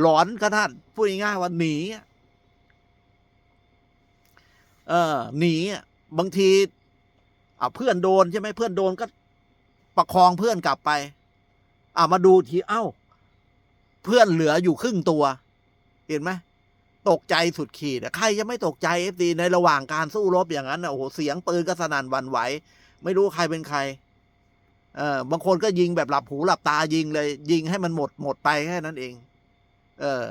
หลอนขนาดพูดง่ายๆว่าหนีเออหนีบางทีอะเพื่อนโดนใช่ไหมเพื่อนโดนก็ประคองเพื่อนกลับไป อะมาดูทีเอ้า เพื่อนเหลืออยู่ครึ่งตัว เห็นไหมตกใจสุดขีดใครจะไม่ตกใจเอฟซีในระหว่างการสู้รบอย่างนั้นโอ้โหเสียงปืนก็สนั่นวันไหว ไม่รู้ใครเป็นใครเออบางคนก็ยิงแบบหลับหูหลับตายิงเลย ยิงให้มันหมดหมดไปแค่นั้นเอง เออ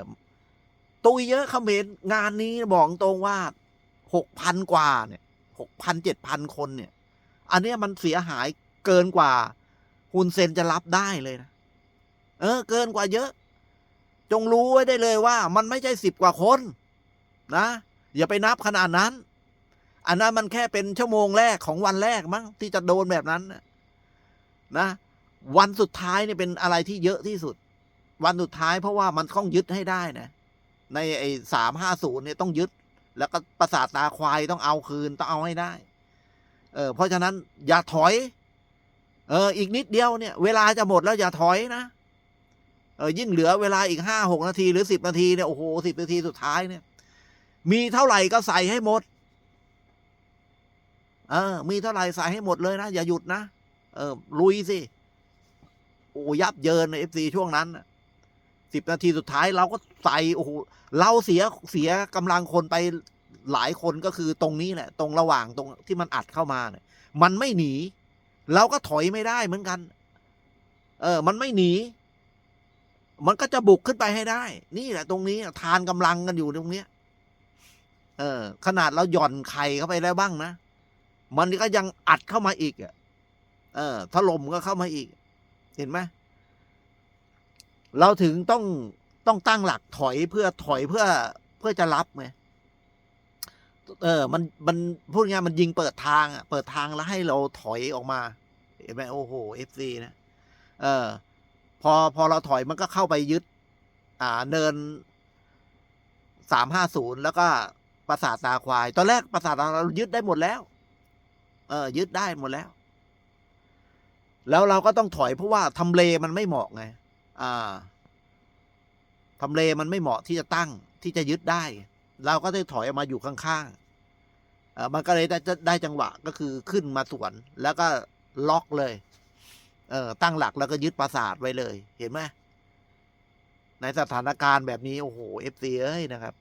ตุยเยอะเขมรงานนี้บอกตรงว่าหกพันกว่าเนี่ยหกพันเจ็ดพันคนเนี่ย อันนี้มันเสียหายเกินกว่าฮุนเซนจะรับได้เลยนะเออ เกินกว่าเยอะ จงรู้ไว้ได้เลยว่า มันไม่ใช่สิบกว่าคน นะ อย่าไปนับขนาดนั้น อันนั้นมันแค่เป็นชั่วโมงแรกของวันแรกมั้งที่จะโดนแบบนั้นนะ วันสุดท้ายเนี่ยเป็นอะไรที่เยอะที่สุด วันสุดท้ายเพราะว่ามันต้องยึดให้ได้นะในไอ้สามห้าศูนย์เนี่ยต้องยึด แล้วก็ประสาทตาควายต้องเอาคืนต้องเอาให้ได้ เออเพราะฉะนั้นอย่าถอย เออ อีกนิดเดียวเนี่ย เวลาจะหมดแล้วอย่าถอยนะเออยิ่งเหลือเวลาอีกห้าหกนาทีหรือสิบนาทีเนี่ยโอ้โหสิบนาทีสุดท้ายเนี่ย มีเท่าไหร่ก็ใส่ให้หมด เออ มีเท่าไหร่ใส่ให้หมดเลยนะอย่าหยุดนะเออลุยสิโอ้ยับเยินในเอฟซีช่วงนั้น สิบนาทีสุดท้ายเราก็ใส่โอ้โหเราเสียเสียกำลังคนไปหลายคนก็คือตรงนี้แหละ ตรงระหว่างตรงที่มันอัดเข้ามาเนี่ยมันไม่หนี เราก็ถอยไม่ได้เหมือนกัน เออ มันไม่หนี มันก็จะบุกขึ้นไปให้ได้ นี่แหละ ตรงนี้ทานกำลังกันอยู่ตรงเนี้ย เออ ขนาดเราหย่อนไข่เข้าไปแล้วบ้างนะมันก็ยังอัดเข้ามาอีกอะเออถล่มก็เข้ามาอีก เห็นไหม เราถึงต้องต้องตั้งหลักถอยเพื่อถอยเพื่อเพื่อจะรับไงเออ มันมันพูดง่ายมันยิงเปิดทางอะเปิดทางแล้วให้เราถอยออกมาเห็นไหมโอ้โหเอฟซีนะเออ พอพอเราถอยมันก็เข้าไปยึด อ่าเนินสามห้าศูนย์แล้วก็ปราสาทตาควาย ตอนแรกปราสาทตาเรายึดได้หมดแล้ว เออ ยึดได้หมดแล้ว แล้วเราก็ต้องถอยเพราะว่าทำเลมันไม่เหมาะไง ทำเลมันไม่เหมาะที่จะตั้งที่จะยึดได้ เราก็ได้ถอยออกมาอยู่ข้างๆมันก็เลยได้ได้จังหวะก็คือขึ้นมาสวน แล้วก็ล็อกเลย เออตั้งหลักแล้วก็ยึดปราสาทไว้เลย เห็นไหมในสถานการณ์แบบนี้โอ้โหเอฟซีเอ้ยนะครับ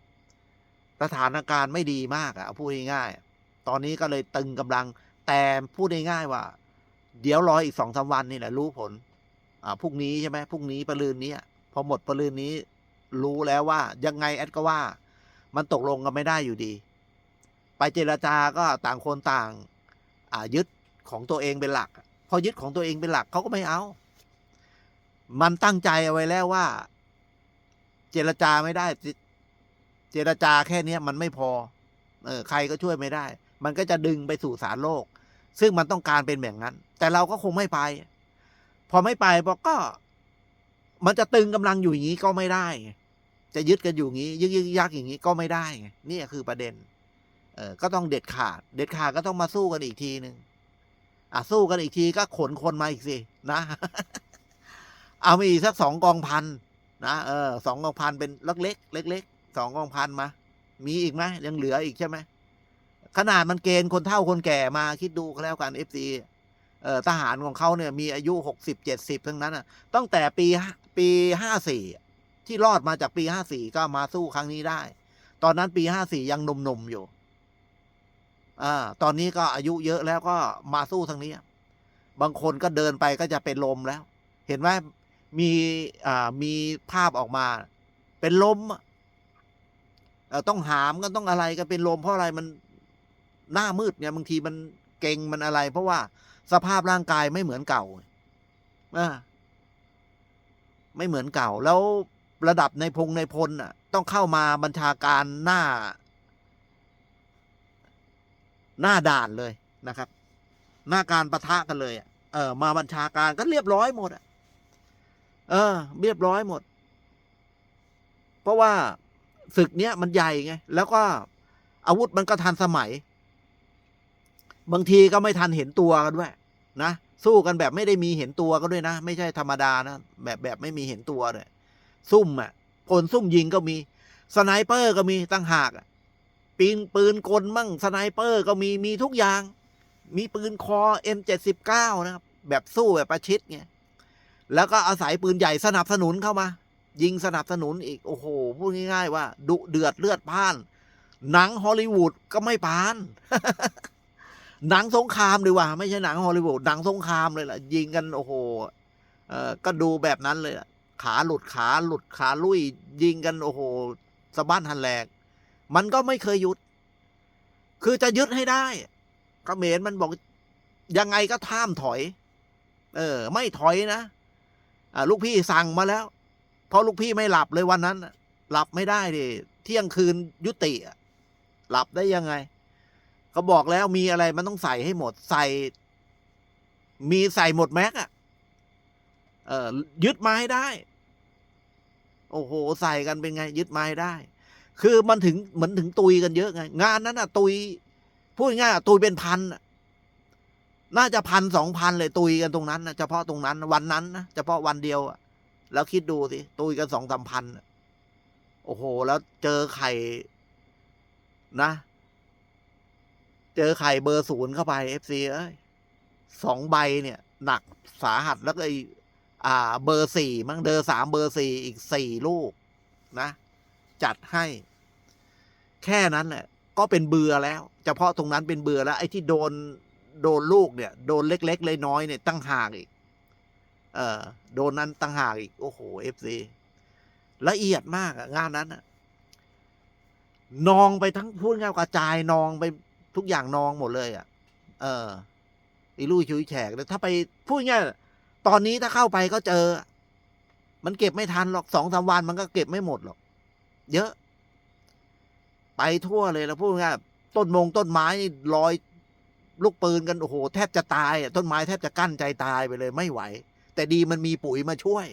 สถานการณ์ไม่ดีมากอะพูดง่ายๆตอนนี้ก็เลยตึงกำลัง แต่พูดง่ายๆว่า เดี๋ยวรออีกสองสาวันนี่แหละรู้ผล อ่าพรุ่งนี้ใช่ไหมพรุ่งนี้ประลืนนี้พอหมดประลืนนี้ รู้แล้วว่ายังไงแอดก็ว่า มันตกลงกันไม่ได้อยู่ดี ไปเจรจาก็ต่างคนต่าง อ่ายึดของตัวเองเป็นหลัก พอยึดของตัวเองเป็นหลักเขาก็ไม่เอา มันตั้งใจเอาไว้แล้วว่า เจรจาไม่ได้ เจรจาแค่เนี้ยมันไม่พอ เออ ใครก็ช่วยไม่ได้ มันก็จะดึงไปสู่สารโลก ซึ่งมันต้องการเป็นแบบนั้น แต่เราก็คงไม่ไป พอไม่ไปบอกก็ มันจะตึงกำลังอยู่อย่างนี้ก็ไม่ได้ จะยึดกันอยู่อย่างนี้ยึกยึกยักอย่างนี้ก็ไม่ได้ไงนี่คือประเด็น เออก็ต้องเด็ดขาด เด็ดขาดก็ต้องมาสู้กันอีกทีหนึ่งอะสู้กันอีกทีก็ขนคนมาอีกสินะ เอามีอีกสักสองกองพันนะเออสองกองพันเป็นเล็กเล็กเล็กเล็กสองกองพันมา มีอีกไหมยังเหลืออีกใช่ไหมขนาดมันเกณฑ์คนเฒ่าคนแก่มาคิดดูแล้วกันเอฟซี ทหารของเขาเนี่ยมีอายุหกสิบเจ็ดสิบทั้งนั้นอะตั้งแต่ปีปีห้าสี่ที่รอดมาจากปีห้าสี่ก็มาสู้ครั้งนี้ได้ ตอนนั้นปีห้าสี่ยังหนุ่มๆอยู่อ่าตอนนี้ก็อายุเยอะแล้วก็มาสู้ทางนี้ บางคนก็เดินไปก็จะเป็นลมแล้ว เห็นไหมมีอ่ามีภาพออกมา เป็นลมต้องหามกันต้องอะไรก็เป็นลมเพราะอะไรมันหน้ามืดเนี่ยบางทีมันเก่งมันอะไร เพราะว่า สภาพร่างกายไม่เหมือนเก่าอ่าไม่เหมือนเก่า แล้วระดับในพงในพลอะ ต้องเข้ามาบัญชาการหน้า หน้าด่านเลยนะครับ หน้าการประทะกันเลยเออ มาบัญชาการก็เรียบร้อยหมดอะเออ เรียบร้อยหมด เพราะว่าศึกเนี้ยมันใหญ่ไง แล้วก็อาวุธมันก็ทันสมัย บางทีก็ไม่ทันเห็นตัวกันด้วย นะ สู้กันแบบไม่ได้มีเห็นตัวก็ด้วยนะ ไม่ใช่ธรรมดานะ แบบแบบไม่มีเห็นตัวเลยซุ่มอะผลซุ่มยิงก็มีสไนเปอร์ก็มีตั้งหากปีนปืนกลมั่งสไนเปอร์ก็มีมีทุกอย่าง มีปืนคอ M79 นะครับแบบสู้แบบประชิดไงแล้วก็อาศัยปืนใหญ่สนับสนุนเข้ามา ยิงสนับสนุนอีก โอ้โห พูดง่ายๆว่า ดุเดือดเลือดพ่าน หนังฮอลลีวูดก็ไม่ปาน หนังสงครามดีกว่า ไม่ใช่หนังฮอลลีวูดหนังสงครามเลยล่ะ ยิงกันโอ้โหเออก็ดูแบบนั้นเลยล่ะ ขาหลุดขาหลุดขาลุยยิงกันโอ้โหสะบั้นหันแหลก มันก็ไม่เคยหยุด คือจะยึดให้ได้กเขมรมันบอกยังไงก็ท่ามถอย เออ ไม่ถอยนะอ่าลูกพี่สั่งมาแล้ว เพราะลูกพี่ไม่หลับเลยวันนั้นหลับไม่ได้ดิเที่ยงคืนยุติหลับได้ยังไง ก็บอกแล้วมีอะไรมันต้องใส่ให้หมดใส่ มีใส่หมดแม็กอะเออยึดมาให้ได้ โอ้โห ใส่กันเป็นไง ยึดมาให้ได้ คือมันถึงเหมือนถึงตุยกันเยอะไง งานนั้นอะตุยพูดง่ายอะตุยเป็นพันน่าจะพันสองพันเลยตุยกันตรงนั้นนะเฉพาะตรงนั้น วันนั้นนะเฉพาะวันเดียวอะแล้วคิดดูสิตุยกันสองสามพันโอ้โห แล้วเจอไข่นะ เจอไข่เบอร์ศูนย์เข้าไปเอฟซีเอ้ยสองใบเนี่ย หนักสาหัสแล้วก็ไออ่า เบอร์สี่มั้งเดอสามเบอร์สี่อีกสี่ลูก นะ จัดให้ แค่นั้นแหละก็เป็นเบื่อแล้ว เฉพาะตรงนั้นเป็นเบื่อแล้ว ไอ้ที่โดนโดนลูกเนี่ย โดนเล็กๆเลยน้อยเนี่ยตั้งหากอีก เออโดนนั้นตั้งหากอีก โอ้โหเอฟซีละเอียดมากอะงานนั้นอะนองไปทั้งพูดง่ายกระจายนองไป ทุกอย่างนองหมดเลยอะเอออีลุยชุยแฉกเลยถ้าไปพูดง่ายตอนนี้ถ้าเข้าไปก็เจอ มันเก็บไม่ทันหรอกสองสามวันมันก็เก็บไม่หมดหรอก เยอะ ไปทั่วเลยแล้วพูดง่ายต้นมงต้นไม้นี่ลอยลูกปืนกันโอ้โหแทบจะตายอะต้นไม้แทบจะกั้นใจตายไปเลยไม่ไหว แต่ดีมันมีปุ๋ยมาช่วย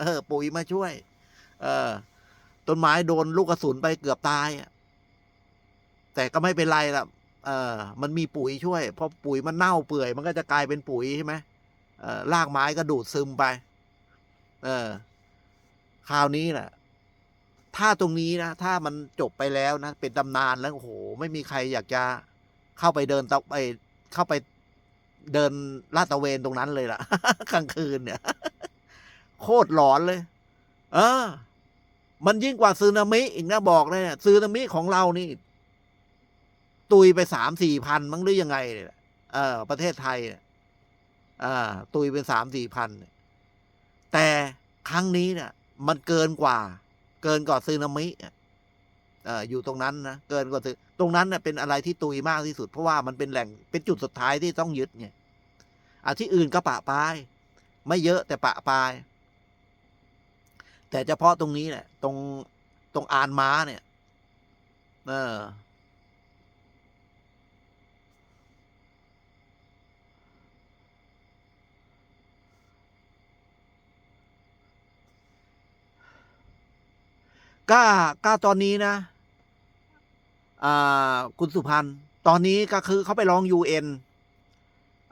เออ ปุ๋ยมาช่วย เออต้นไม้โดนลูกกระสุนไปเกือบตายอะ แต่ก็ไม่เป็นไรละเออมันมีปุ๋ยช่วยพอปุ๋ยมันเน่าเปื่อย มันก็จะกลายเป็นปุ๋ยใช่ไหมเออรากไม้ก็ดูดซึมไป เออ คราวนี้แหละถ้าตรงนี้นะถ้ามันจบไปแล้วนะเป็นตำนานแล้วโอ้โหไม่มีใครอยากจะเข้าไปเดินตะไปเข้าไปเดินลาดตะเวนตรงนั้นเลยล่ะกลางคืนเนี่ย โคตรหลอนเลย เออ มันยิ่งกว่าซึนามิอีกนะบอกเลยเนี่ยซึนามิของเรานี่ ตุยไปสามสี่พันมั้งหรือยังไงเนี่ยเออ ประเทศไทยเนี่ยอ่าตุยเป็นสามสี่พันแต่ครั้งนี้เนี่ย มันเกินกว่า เกินกว่าซึนามิอะเอออยู่ตรงนั้นนะเกินกว่าซึตรงนั้นเน่ยเป็นอะไรที่ตุยมากที่สุด เพราะว่ามันเป็นแหล่งเป็นจุดสุดท้ายที่ต้องยึดไงอะที่อื่นก็ปะปาย ไม่เยอะแต่ปะปาย แต่เฉพาะตรงนี้แหละตรงตรงอานม้าเนี่ย เออ ก็ก็ตอนนี้นะอ่าคุณสุพันธ์ตอนนี้ก็คือเขาไปร้องยูเอ็น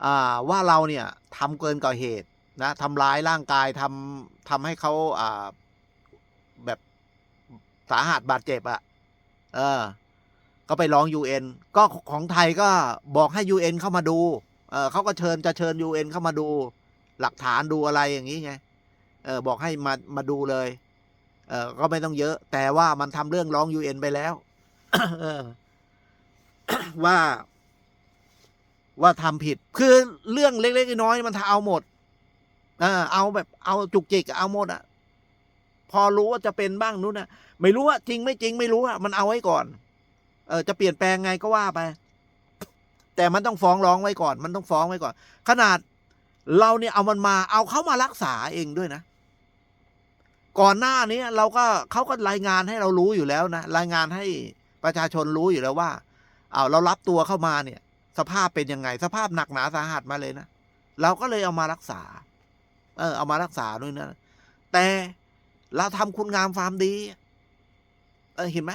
อ่าว่าเราเนี่ยทำเกินกว่าเหตุนะทำร้ายร่างกายทำทำให้เขาอ่าแบบสาหัสบาดเจ็บอะ่ะ เออ ก็ไปร้องยูเอ็นก็ของไทยก็บอกให้ยูเอ็นเข้ามาดู เออเขาก็เชิญจะเชิญยูเอ็นเข้ามาดู หลักฐานดูอะไรอย่างนี้ไง เออ บอกให้มามาดูเลย เออก็ไม่ต้องเยอะ แต่ว่ามันทำเรื่องร้องยูเอ็นไปแล้วว่า ว่าทำผิด คือเรื่องเล็กๆน้อยๆมันเอาหมดเออเอาแบบเอาจุกจิกเอาหมดอะ พอรู้ว่าจะเป็นบ้างนู้นนะไม่รู้ว่าจริงไม่จริงไม่รู้อะมันเอาไว้ก่อน เออจะเปลี่ยนแปลงไงก็ว่าไป แต่มันต้องฟ้องร้องไว้ก่อน มันต้องฟ้องไว้ก่อน ขนาดเราเนี่ยเอามันมา เอาเขามารักษาเองด้วยนะ ก่อนหน้านี้เราก็เขาก็รายงานให้เรารู้อยู่แล้วนะรายงานให้ประชาชนรู้อยู่แล้วว่าเอาเรารับตัวเข้ามาเนี่ย สภาพเป็นยังไง สภาพหนักหนาสาหัสมาเลยนะเราก็เลยเอามารักษา เออ เอามารักษาด้วยนะแต่เราทำคุณงามความดี เออเห็นไหม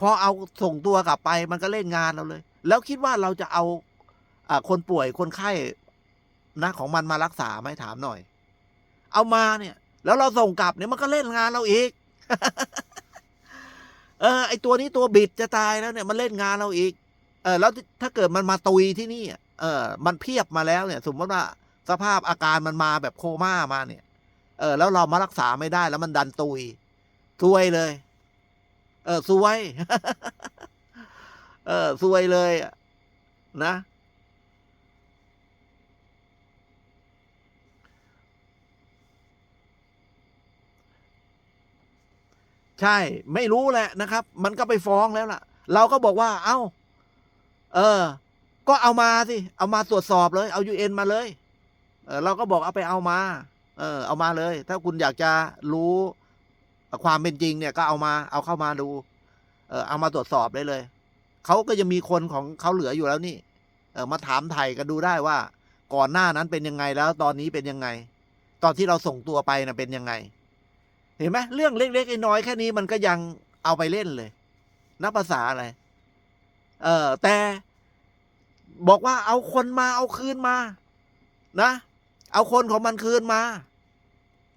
พอเอาส่งตัวกลับไปมันก็เล่นงานเราเลย แล้วคิดว่าเราจะเอาอ่าคนป่วยคนไข้นะของมันมารักษาไหมถามหน่อย เอามาเนี่ย แล้วเราส่งกลับเนี่ยมันก็เล่นงานเราอีก เออ ไอตัวนี้ตัวบิดจะตายแล้วเนี่ยมันเล่นงานเราอีก เออ แล้วถ้าเกิดมันมาตุยที่นี่เออ มันเพียบมาแล้วเนี่ย สมมติว่าสภาพอาการมันมาแบบโคม่ามาเนี่ย เออ แล้วเรามารักษาไม่ได้แล้วมันดันตุยซวยเลย เออซวย เออซวยเลยนะ ใช่ไม่รู้แหละนะครับ มันก็ไปฟ้องแล้วล่ะ เราก็บอกว่า เอ้า เออ ก็เอามาสิ เอามาตรวจสอบเลย เอายูเอ็นมาเลยเออเราก็บอกเอาไปเอามา เออ เอามาเลย ถ้าคุณอยากจะรู้ความเป็นจริงเนี่ยก็เอามา เอาเข้ามาดู เออเอามาตรวจสอบได้เลย เขาก็ยังมีคนของเขาเหลืออยู่แล้วนี่ เออมาถามไทยกันดูได้ว่า ก่อนหน้านั้นเป็นยังไงแล้ว ตอนนี้เป็นยังไง ตอนที่เราส่งตัวไปนะเป็นยังไง เห็นไหมเรื่องเล็กๆน้อยๆแค่นี้มันก็ยังเอาไปเล่นเลย นับภาษาอะไร เออแต่บอกว่าเอาคนมาเอาคืนมา นะ เอาคนของมันคืนมา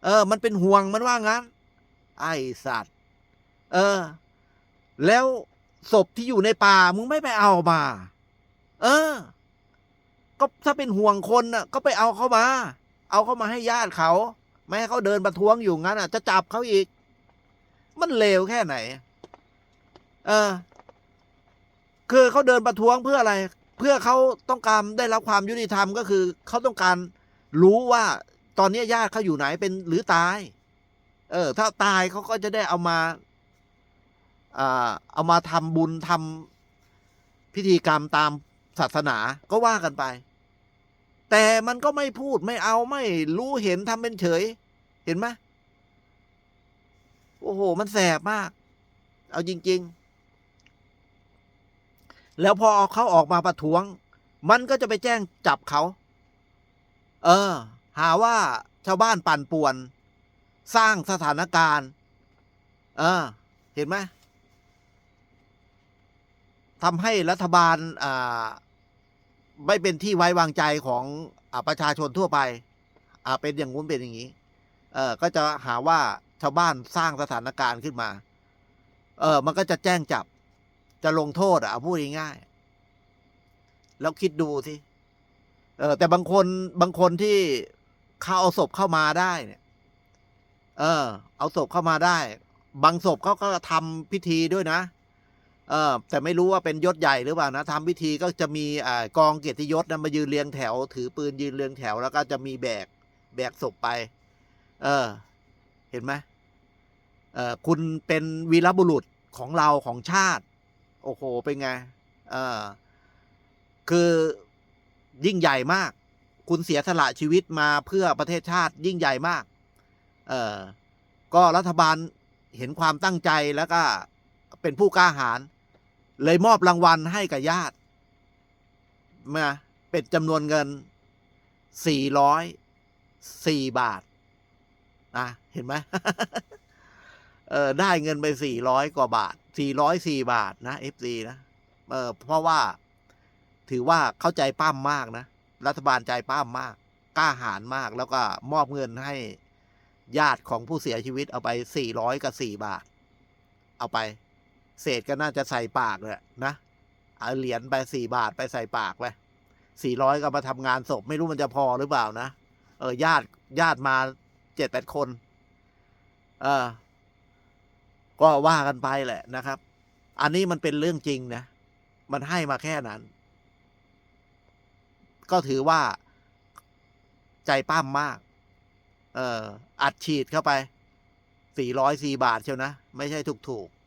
เออ มันเป็นห่วงมันว่างั้น ไอสัตว์ เออ แล้วศพที่อยู่ในป่ามึงไม่ไปเอามา เออ ก็ถ้าเป็นห่วงคนน่ะ ก็ไปเอาเข้ามา เอาเข้ามาให้ญาติเขา ไม่ให้เขาเดินประท้วงอยู่งั้นอะ จะจับเขาอีก มันเลวแค่ไหน เออ คือเขาเดินประท้วงเพื่ออะไร เพื่อเขาต้องการได้รับความยุติธรรมก็คือเขาต้องการรู้ว่าตอนนี้ญาติเขาอยู่ไหนเป็นหรือตาย เออ ถ้าตายเขาก็จะได้เอามาอ่าเอามาทำบุญทำพิธีกรรมตามศาสนาก็ว่ากันไป แต่มันก็ไม่พูดไม่เอาไม่รู้เห็นทำเป็นเฉย เห็นไหมโอ้โห มันแสบมาก เอาจริง ๆ แล้วพอเขาออกมาประท้วง มันก็จะไปแจ้งจับเขา เออ หาว่าชาวบ้านปั่นป่วน สร้างสถานการณ์ เออ เห็นไหมทำให้รัฐบาลอ่า ไม่เป็นที่ไว้วางใจของอประชาชนทั่วไปอ่าเป็นอย่างงู้นเป็นอย่างนี้ เออก็จะหาว่าชาวบ้านสร้างสถานการณ์ขึ้นมา เออ มันก็จะแจ้งจับ จะลงโทษอะเอาพูดง่ายๆแล้วคิดดูสิเออแต่บางคนบางคนที่เขาเอาศพเข้ามาได้เนี่ย เออ เอาศพเข้ามาได้ บางศพเขาก็ทำพิธีด้วยนะ เออแต่ไม่รู้ว่าเป็นยศใหญ่หรือเปล่านะทำพิธีก็จะมีอ่ากองเกียรติยศนะมายืนเรียงแถว ถือปืนยืนเรียงแถว แล้วก็จะมีแบกแบกศพไป เออ เห็นไหมเออคุณเป็นวีรบุรุษของเราของชาติ โอ้โหเป็นไงเออคือยิ่งใหญ่มาก คุณเสียสละชีวิตมาเพื่อประเทศชาติยิ่งใหญ่มาก เออก็รัฐบาลเห็นความตั้งใจแล้วก็เป็นผู้กล้าหาญ เลยมอบรางวัลให้กับญาติมาเป็นจำนวนเงิน 404 บาทนะเห็นไหมเออได้เงินไป 400 กว่าบาท 404 บาทนะ FC นะเออเพราะว่า ถือว่าเข้าใจป้ามมากนะ รัฐบาลใจป้ามมาก กล้าหาญมากแล้วก็มอบเงินให้ญาติของผู้เสียชีวิตเอาไป 400 กับ 4 บาท เอาไป เศษก็น่าจะใส่ปากเลยนะเอาเหรียญไป4บาทไปใส่ปากไป400ก็มาทำงานศพไม่รู้มันจะพอหรือเปล่านะเออญาติญาติมา7-8คน เออ ก็ว่ากันไปแหละนะครับ อันนี้มันเป็นเรื่องจริงนะ มันให้มาแค่นั้น ก็ถือว่าใจปั้มมาก เอออัดฉีดเข้าไป404บาทเชียวนะ ไม่ใช่ถูกๆ